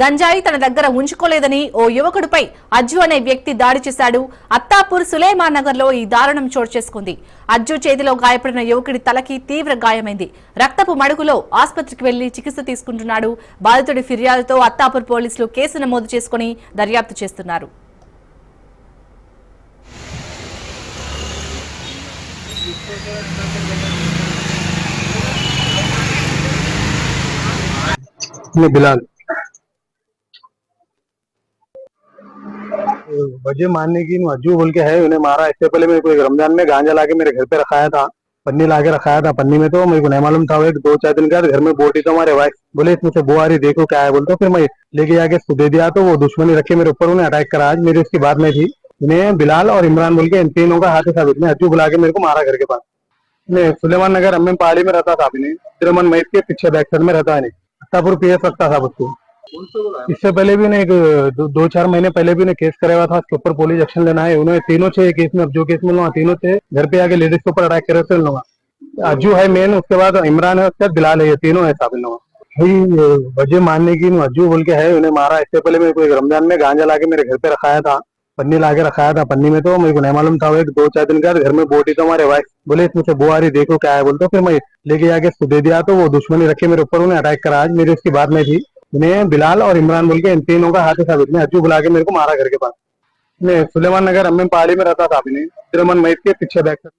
గంజాయి తన దగ్గర ఉంచుకోలేదని ఓ యువకుడిపై అజ్జు అనే వ్యక్తి దాడి చేశాడు. అత్తాపూర్ సులేమాన్ నగర్లో ఈ దారుణం చోటు చేసుకుంది. అజ్జు చేతిలో గాయపడిన యువకుడి తలకి తీవ్ర గాయమైంది. రక్తపు మడుగులో ఆసుపత్రికి వెళ్ళి చికిత్స తీసుకుంటున్నాడు. బాధితుడి ఫిర్యాదుతో అత్తాపూర్ పోలీసులు కేసు నమోదు చేసుకుని దర్యాప్తు చేస్తున్నారు. బిలాల్. वजह मानने की अज्जू बोल के है, उन्हें मारा। इससे पहले मेरे को रमज़ान में गांजा लाके मेरे घर पे रखाया था, पन्नी लाके रखाया था, पन्नी में तो मेरे को नहीं मालूम था, एक दो चार दिन का घर में बोटी तो हमारे वाइफ बोले, इसमें से बो आ रही, देखो क्या है। बोलते फिर मैं लेके जाके दे दिया तो वो दुश्मनी रखे मेरे ऊपर, उन्हें अटैक करा। आज मेरी उसकी बात नहीं थी। इन्हें बिलाल और इमरान बोल के इन तीनों का हाथ साबित ने अज्जू बुला के मेरे को मारा घर के पास। नहीं सुलेमान नगर, अम्मे पहाड़ी में रहता था अभी तिरमन मैथ के पीछे बैक साइड में रहता है नहीं। अत्तापुर पी रखता था उसको। इससे पहले भी ने एक दो, चार महीने पहले भी उन्हें केस कराया था उसके ऊपर पुलिस एक्शन लेना है। उन्होंने तीनों थे केस में अब जो केस में तीनों थे घर पे आके लेडीज़ के ऊपर अटैक करे थे लूँगा अज्जू है मेन उसके बाद इमरान है उसके बाद बिलाल है ये तीनों है साबित लूँगा वजह मानने की अज्जू बोल के है उन्हें मारा। इससे पहले मेरे को एक रमज़ान में गांजा लाके मेरे घर पे रखाया था पन्नी लाके रखाया था पन्नी में तो मेरे को नहीं मालूम था एक दो चार दिन का घर में बोटी तो हमारे वाइफ बोले इसमें से बो आ रही देखो क्या है बोलते फिर मैं लेके जाके दे दिया तो वो दुश्मनी रखे मेरे ऊपर उन्हें अटैक करा। आज मेरी उसकी बात नहीं थी। इन्हें बिलाल और इमरान बोल के इन तीनों का हाथ साबित ने अज्जू बुला के मेरे को मारा घर के पास मैं सुलेमान नगर अम्मे पहाड़ी में रहता था अभी तिरमन मैथ के पीछे बैक साइड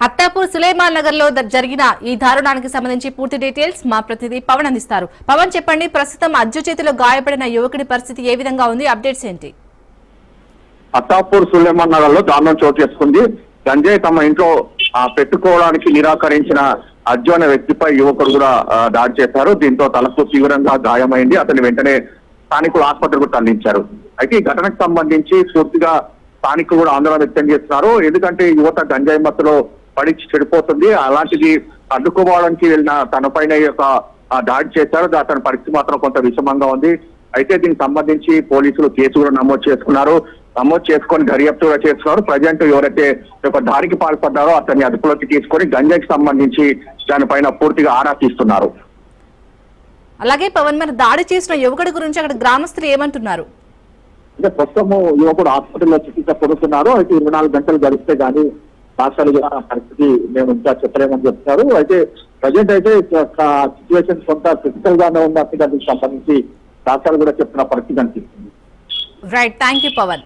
అత్తాపూర్ సులేమాన్ నగర్ లో ద- జరిగిన ఈ దారుణానికి సంబంధించి పూర్తి డీటెయిల్స్ మా ప్రతినిధి పవన్ అందిస్తారు పవన్ చెప్పండి ప్రస్తుతం అజ్జు చేతిలో గాయపడిన యువకుడి పరిస్థితి ఏ విధంగా ఉంది అప్డేట్స్ ఏంటి అత్తాపూర్ సులేమాన్ నగర్ లో దారుణం చోటు చేసుకుంది గంజాయి తమ ఇంట్లో ఆ, పెట్టుకోవడానికి నిరాకరించిన అజ్జు అనే వ్యక్తిపై యువకుడు కూడా దాడి చేశారు. దీంతో తలకు తీవ్రంగా గాయమైంది. అతన్ని వెంటనే స్థానికులు ఆసుపత్రికి తరలించారు. అయితే ఈ ఘటనకు సంబంధించి పూర్తిగా స్థానికులు కూడా ఆందోళన వ్యక్తం చేస్తున్నారు. ఎందుకంటే యువత గంజాయి మత్తులో పడి చెడిపోతుంది. అలాంటిది అడ్డుకోవడానికి వెళ్ళిన తనపైన యొక్క దాడి చేశారు. అతని పరిస్థితి మాత్రం కొంత విషమంగా ఉంది. అయితే దీనికి సంబంధించి పోలీసులు కేసు కూడా నమోదు చేసుకున్నారు. నమోదు చేసుకొని దర్యాప్తు కూడా చేస్తున్నారు ప్రజెంట్ ఎవరైతే యొక్క దాడికి పాల్పడ్డారో అతన్ని అదుపులోకి తీసుకొని గంజాయికి సంబంధించి దానిపైన పూర్తిగా ఆరా తీస్తున్నారు. అలాగే పవన్ మరి దాడి చేసిన యువకుడి గురించి అక్కడ గ్రామస్తులు ఏమంటున్నారు? అంటే ప్రస్తుతం యువకుడు ఆసుపత్రిలో చికిత్స పొందుతున్నారు. అయితే ఇరవై నాలుగు గంటలు గడిస్తే గానీ కూడా ఆ పరిస్థితి మేము ఇంకా చెప్పలేమని చెప్తున్నారు. అయితే ప్రజెంట్ అయితే సిచ్యువేషన్ కొంత క్రిటికల్ గానే ఉంది. అసలు దానికి సంబంధించి డాక్టర్లు కూడా చెప్తున్న పరిస్థితి కనిపిస్తుంది. Right thank you Pavan.